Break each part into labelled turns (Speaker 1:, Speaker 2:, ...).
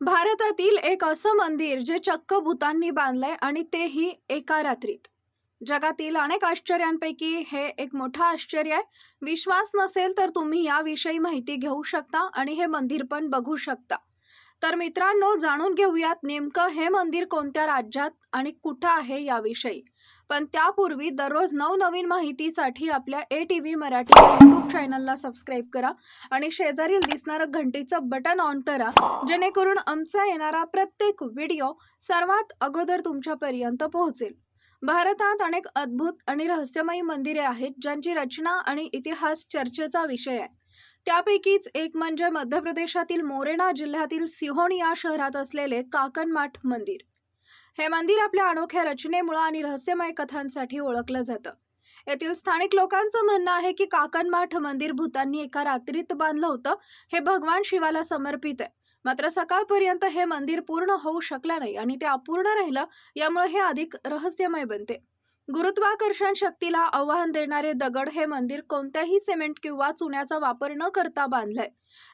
Speaker 1: भारतातील एक असं मंदिर जे चक्क भूतांनी बांधलंय आणि तेही एका रात्रीत. जगातील अनेक आश्चर्यांपैकी हे एक मोठं आश्चर्य आहे. विश्वास नसेल तर तुम्ही याविषयी माहिती घेऊ शकता आणि हे मंदिर पण बघू शकता. तर मित्रांनो जाणून घेऊयात नेमकं हे मंदिर कोणत्या राज्यात आणि कुठं आहे याविषयी. पण त्यापूर्वी दररोज नवनवीन माहितीसाठी आपल्या A T V Marathi YouTube चॅनलला सबस्क्राईब करा आणि शेजारील दिसणारं घंटीचं बटन ऑन करा जेणेकरून आमचा येणारा प्रत्येक व्हिडिओ सर्वात अगोदर तुमच्यापर्यंत पोहोचेल. भारतात अनेक अद्भुत आणि रहस्यमयी मंदिरे आहेत ज्यांची रचना आणि इतिहास चर्चेचा विषय आहे. त्यापैकीच एक म्हणजे मध्य प्रदेशातील मोरेना जिल्ह्यातील सिहोण या शहरात असलेले काकनमाठ मंदिर. हे मंदिर आपल्या अनोख्या रचनेमुळं आणि रहस्यमय कथांसाठी ओळखलं जातं. येथील स्थानिक लोकांचं म्हणणं आहे की काकनमाठ मंदिर भूतांनी एका रात्रीत बांधलं होतं हे भगवान शिवाला समर्पित आहे. मात्र सकाळपर्यंत हे मंदिर पूर्ण होऊ शकलं नाही आणि ते अपूर्ण राहिलं यामुळे हे अधिक रहस्यमय बनते. गुरुत्वाकर्षण शक्तीला आव्हान देणारे दगड हे मंदिर कोणत्याही सिमेंट किंवा चुन्याचा वापर न करता बांधलंय.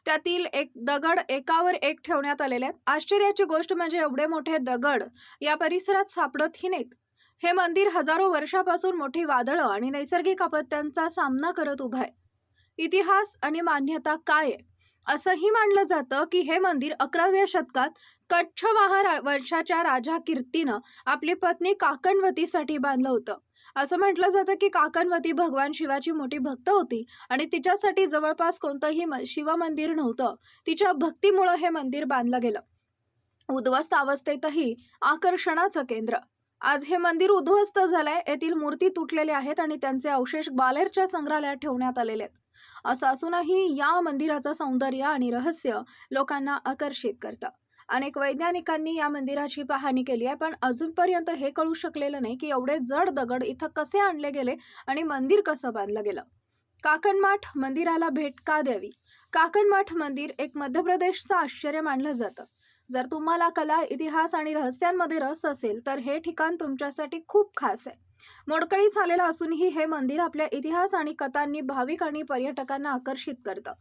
Speaker 1: त्यातील एक दगड एकावर एक ठेवण्यात आलेले आहेत. आश्चर्याची गोष्ट म्हणजे एवढे मोठे दगड या परिसरात सापडतही नाहीत. हे मंदिर हजारो वर्षापासून मोठी वादळं आणि नैसर्गिक आपत्त्यांचा सामना करत उभं आहे. इतिहास आणि मान्यता काय आहे? असंही मानलं जातं की हे मंदिर अकराव्या शतकात कच्छवाह वंशाच्या राजा कीर्तीनं आपली पत्नी काकणवतीसाठी बांधलं होतं. असं म्हटलं जातं की काकणवती भगवान शिवाची मोठी भक्त होती आणि तिच्यासाठी जवळपास कोणतंही म- शिवमंदिर नव्हतं. तिच्या भक्तीमुळं हे मंदिर बांधलं गेलं. उद्ध्वस्त अवस्थेतही आकर्षणाचं केंद्र. आज हे मंदिर उद्ध्वस्त झालंय येथील मूर्ती तुटलेल्या आहेत आणि त्यांचे अवशेष ग्वालेरच्या संग्रहालयात ठेवण्यात आलेले आहेत. असं असूनही या मंदिराचं सौंदर्य आणि रहस्य लोकांना आकर्षित करतं. अनेक वैज्ञानिकांनी या मंदिराची पाहणी केली आहे पण अजूनपर्यंत हे कळू शकलेलं नाही की एवढे जड दगड इथं कसे आणले गेले आणि मंदिर कसं बांधलं गेलं. काकणमाठ मंदिराला भेट का द्यावी? काकणमाठ मंदिर एक मध्य प्रदेशचं आश्चर्य मानलं जातं. जर तुम्हाला कला इतिहास आणि रहस्यांमध्ये रस असेल तर हे ठिकाण तुमच्यासाठी खूप खास आहे. मोडकळीस झालेलं असूनही हे मंदिर आपल्या इतिहास आणि कथांनी भाविक आणि पर्यटकांना आकर्षित करतं.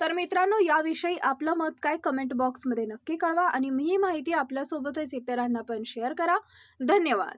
Speaker 1: तर मित्रांनो याविषयी आपलं मत काय कमेंट बॉक्समध्ये नक्की कळवा आणि मी ही माहिती आपल्यासोबतच इतरांना पण शेअर करा. धन्यवाद.